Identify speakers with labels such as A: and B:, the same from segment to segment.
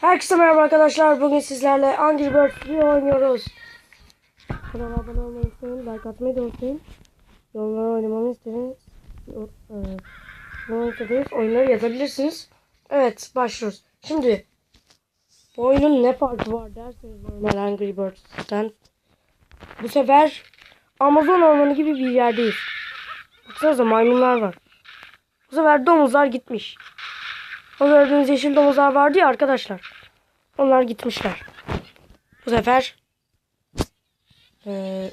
A: Herkese merhaba arkadaşlar. Bugün sizlerle Angry Birds bir oynuyoruz. Kanala abone olmayı unutmayın. Like atmayı da unutmayın. Yorumlara oynamamı isterseniz e, istediğiniz oyunları yazabilirsiniz. Evet başlıyoruz. Şimdi bu oyunun ne farkı var derseniz normal Angry Birds'ten. Bu sefer Amazon ormanı gibi bir yerdeyiz. Baksanıza maymunlar var. Bu sefer domuzlar gitmiş. O gördüğünüz yeşil domuzlar vardı ya arkadaşlar. Onlar gitmişler. Bu sefer eee,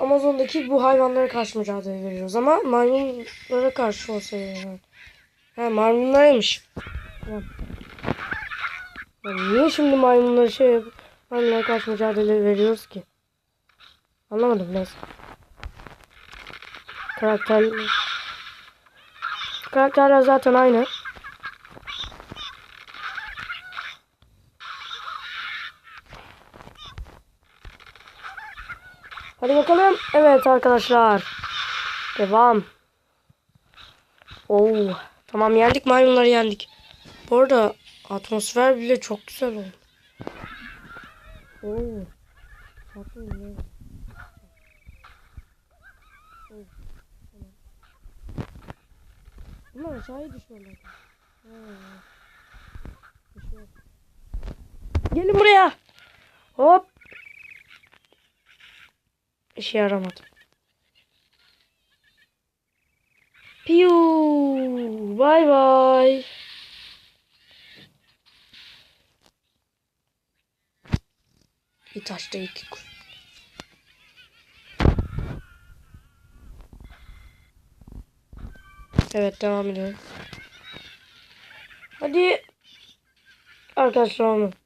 A: Amazon'daki bu hayvanlara karşı mücadele veriyoruz ama maymunlara karşı olsa yani. Ha maymunlaraymış. Tamam. Niye şimdi maymunlara şey maymunlara karşı mücadele veriyoruz ki? Anlamadım neyse. Karakterler Karakterler zaten aynı. Hadi bakalım. Evet arkadaşlar. Devam. Oo. Tamam yendik maymunları yendik. Bu arada atmosfer bile çok güzel oldu. Oo. Sakın ya. Bunlar aşağıya düşüyorlar. Düşüyor. Gelin buraya. Hop. İşe yaramadı. Piu. Bay bay. Bir taşta iki kuş. Evet devam ediyorum. Hadi. Arkadaşlar olmadı.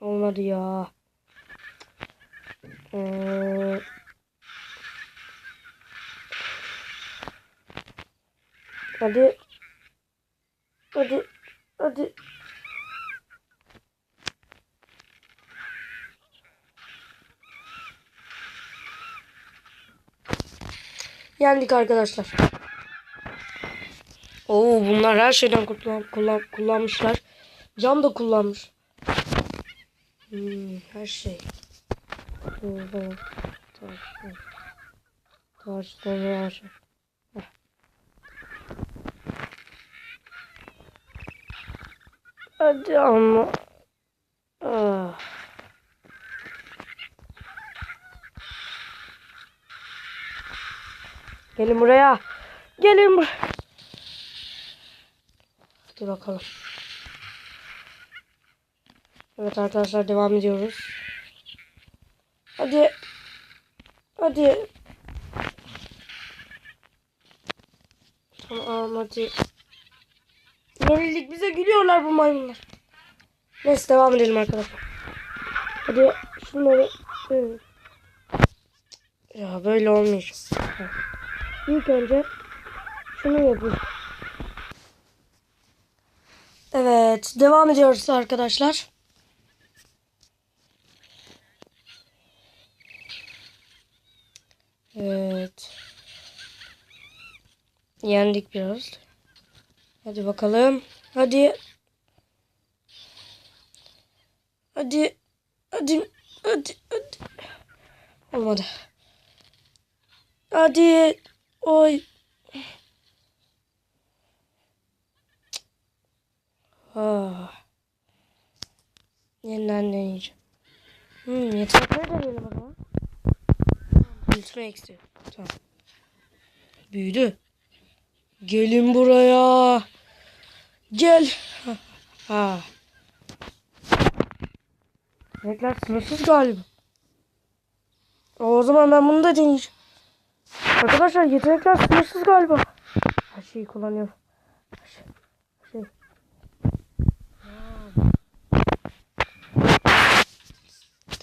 A: Olmadı ya. Ee, hadi. Hadi. Hadi. Yendik arkadaşlar. Oo bunlar her şeyden kullan, kullan, kullanmışlar. Cam da kullanmış. Hmm, her şey. Tamam. Taş. Hadi ama. Ah. Gelin buraya. Gelin buraya. Hadi bakalım. Evet arkadaşlar devam ediyoruz. Hadi. Hadi. Tamam hadi. Yenildik bize gülüyorlar bu maymunlar. Neyse devam edelim arkadaşlar. Hadi şunları. Ya böyle olmuyor. İlk önce şunu yapayım. Evet, devam ediyoruz arkadaşlar. Evet. Yendik biraz. Hadi bakalım. Hadi. Hadi. Hadi. Hadi. Hadi. Olmadı. Hadi. Oy. Ah. Yeniden deneyeceğim. Hmm, yetenekleri deneyelim o zaman. Ultra eksi. Tamam. Büyüdü. Gelin buraya. Gel. Ha. ha. Yetenekler sınırsız galiba. O zaman ben bunu da deneyeceğim. Arkadaşlar yetenekler sınırsız galiba. Her şeyi kullanıyorum. Her şey. Her şey.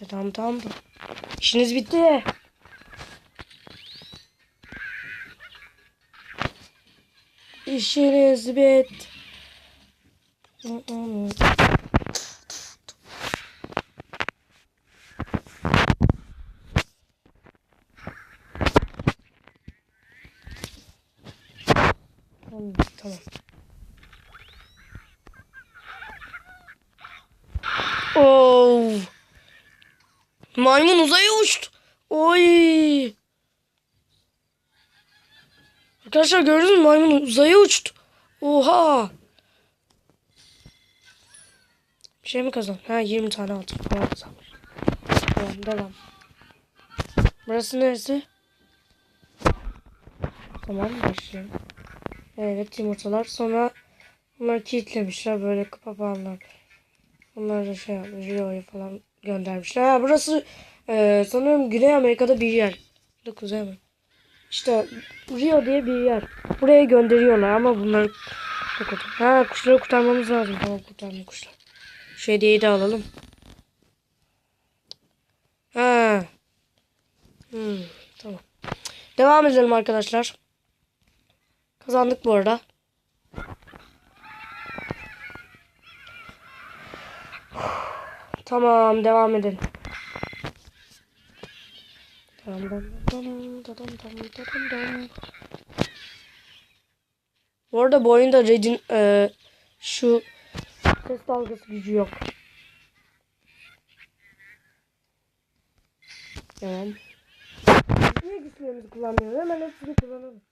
A: Tamam tamam. tamam. İşiniz bitti. İşiniz bitti. Tamam. tamam. Oo. Maymun uzaya uçtu. Oy. Arkadaşlar gördünüz mü maymun uzaya uçtu. Oha. Bir şey mi kazan? Ha 20 tane altın falan kazanmış. Tamam devam. Burası neresi? Tamam başlayalım. Evet yumurtalar. Sonra bunları kilitlemişler böyle papağanlar. Bunlar da şey yapmış. Rio'ya falan göndermişler. Ha burası e, sanırım Güney Amerika'da bir yer. Da Kuzey Amerika. İşte Rio diye bir yer. Buraya gönderiyorlar ama bunları Ha kuşları kurtarmamız lazım. Tamam kurtarma kuşlar. Şu hediyeyi de alalım. Ha. Hmm, tamam. Devam edelim arkadaşlar. Kazandık bu arada. Tamam devam dam dam dam dam dam dam dam. Bu arada bu oyunda Red'in e, şu ses dalgası gücü yok. Tamam. Niye güçlerimizi kullanmıyoruz? Hemen hepsini kullanalım.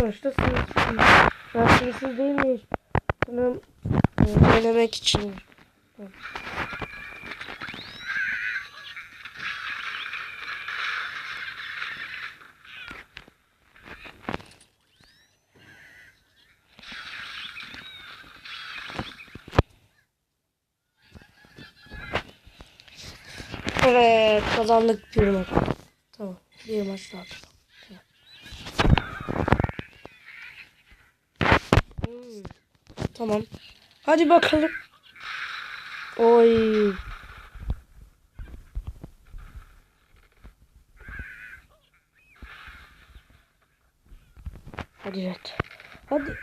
A: Sonuçta sınırsız. Ben sınırsız değil miyim? Bunu denemek için. Evet kazandık bir maç. Tamam bir maç daha. Tamam. Hmm, Tamam. Hadi bakalım. Oy. Hadi evet. Hadi.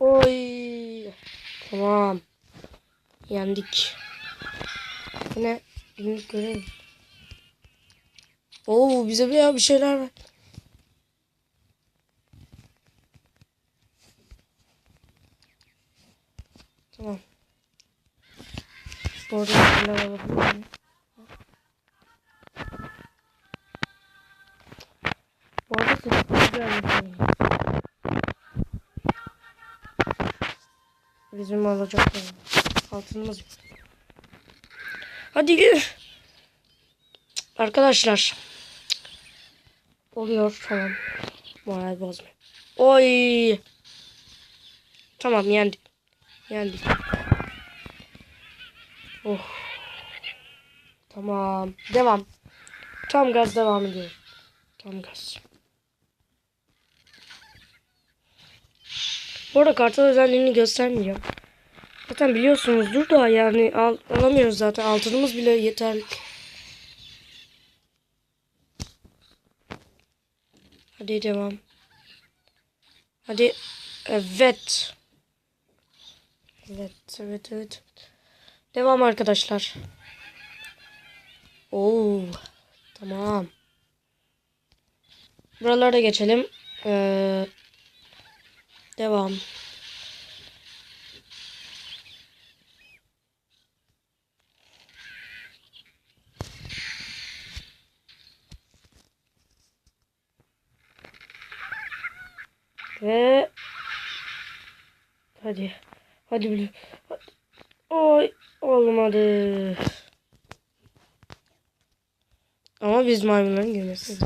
A: Oy. Tamam. Yendik. Yine günlük görev. Oo bize bir bir şeyler ver. Tamam. Bir şeyler alabilir miyim? Bu arada sesi güzel bir şey. Bizim alacaklarımız. Altınımız yok. Hadi gir. Arkadaşlar. Oluyor tamam. Moral bozma. Oy. Tamam yendik. Yendik. Oh. Tamam. Devam. Tam gaz devam ediyor. Tam gaz. Bu arada kartal özelliğini göstermeyeceğim. Zaten biliyorsunuzdur da yani al, alamıyoruz zaten. Altınımız bile yeterli. Hadi devam. Hadi. Evet. Evet, evet, evet. Devam arkadaşlar. Oo. Tamam. Buralara geçelim. Ee, devam. Ve hadi. Hadi bile. Oy olmadı. Ama biz maymunların girmesi.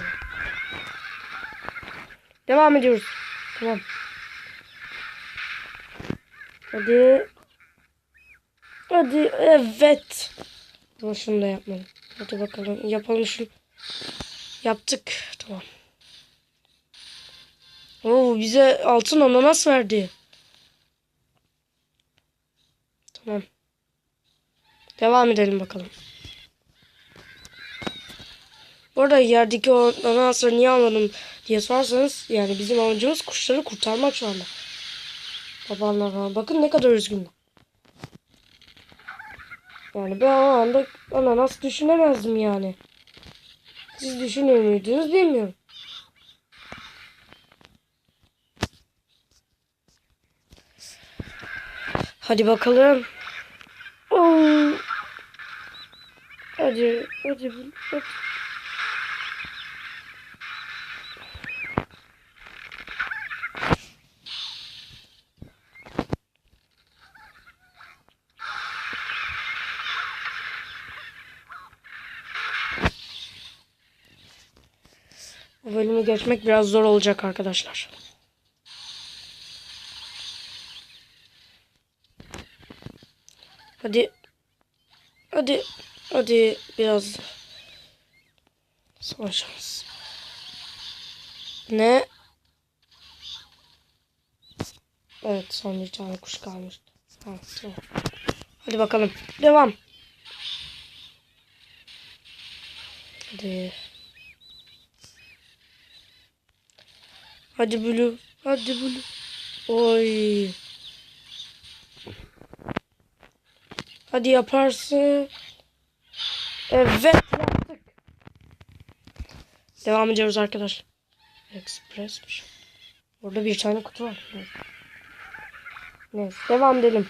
A: Devam ediyoruz. Tamam. Hadi. Hadi evet. Ama şunu da yapmadım. Hadi bakalım yapalım şunu. Yaptık. Tamam. Oo bize altın ananas verdi. Tamam. Devam edelim bakalım. Bu arada yerdeki o anahtarı niye almadım diye sorarsanız yani bizim amacımız kuşları kurtarmak şu anda. Babanlar falan. Bakın ne kadar üzgünler. Yani ben o anda ananas düşünemezdim yani. Siz düşünüyor muydunuz bilmiyorum. Hadi bakalım. Oo. Hadi, hadi, hadi. Bu bölümü geçmek biraz zor olacak arkadaşlar. Hadi. Hadi. Hadi biraz. Son şans. Ne? Evet son bir tane kuş kalmış. Tamam, tamam. Hadi bakalım. Devam. Hadi. Hadi Blue. Hadi Blue. Oy. Hadi yaparsın. Evet yaptık. Devam ediyoruz arkadaşlar. Expressmiş. Burada bir tane kutu var. Neyse. Neyse devam edelim.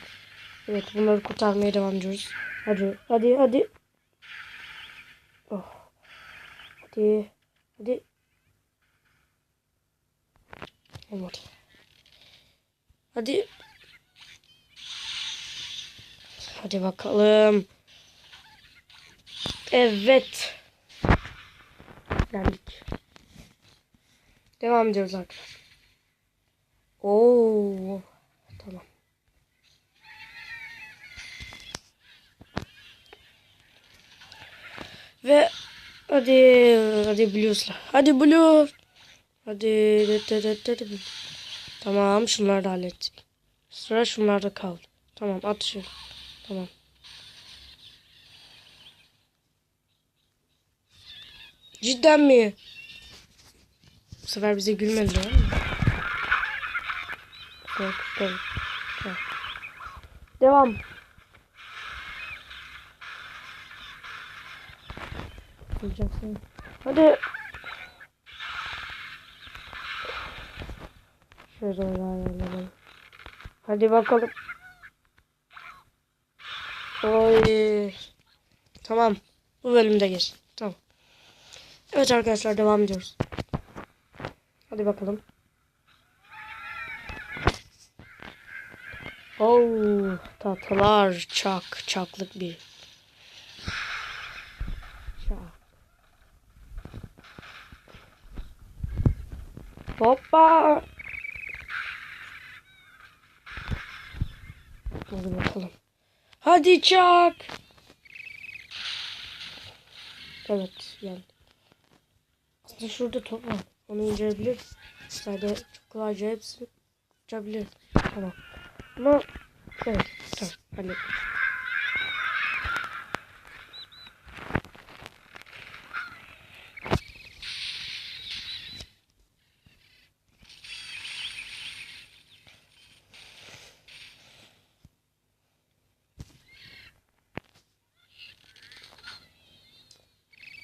A: Evet bunları kurtarmaya devam ediyoruz. Hadi hadi hadi. Oh. Hadi. Hadi. Olmadı. Hadi. Hadi bakalım. Evet. Geldik. Devam ediyoruz arkadaşlar. Oo. Tamam. Ve hadi hadi Blues'la. Hadi Blue. Hadi. Tamam şunları da hallettik. Sıra şunlarda kaldı. Tamam at. Tamam. Cidden mi? Bu sefer bize gülmediler mi? Korkuttum. Tamam. Devam. Bulacaksın. Hadi. Şöyle ayarlayalım. Hadi bakalım. Oy. Tamam. Bu bölümde geç. Tamam. Evet arkadaşlar devam ediyoruz. Hadi bakalım. Oo, tatlılar çak çaklık bir. Çak. Hoppa. Hadi bakalım. Hadi çak. Evet yani. Aslında şurada top var. Onu indirebiliriz. Sadece çok kolayca hepsini uçabilir. Tamam. Ama evet tamam hallettim.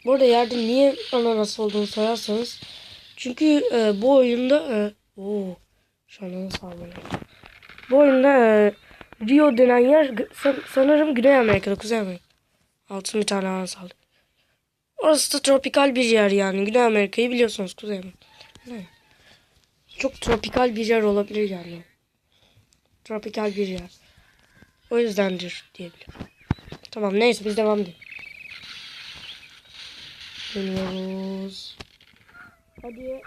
A: Bu arada yerde niye ananas olduğunu sorarsanız çünkü e, bu oyunda e, oo, şu an ananas almıyor. Bu oyunda e, Rio denen yer sanırım Güney Amerika'da, Kuzey Amerika. Altın bir tane ananas aldı. Orası da tropikal bir yer yani. Güney Amerika'yı biliyorsunuz Kuzey Amerika. Ne? Çok tropikal bir yer olabilir yani. Tropikal bir yer. O yüzdendir diyebilirim. Tamam neyse biz devam edelim. Dönüyoruz. Hadi.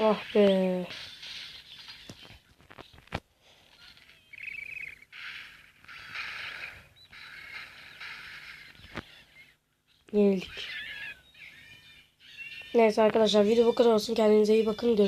A: Ah be. Yenildik. Neyse arkadaşlar video bu kadar olsun. Kendinize iyi bakın. Görüşürüz.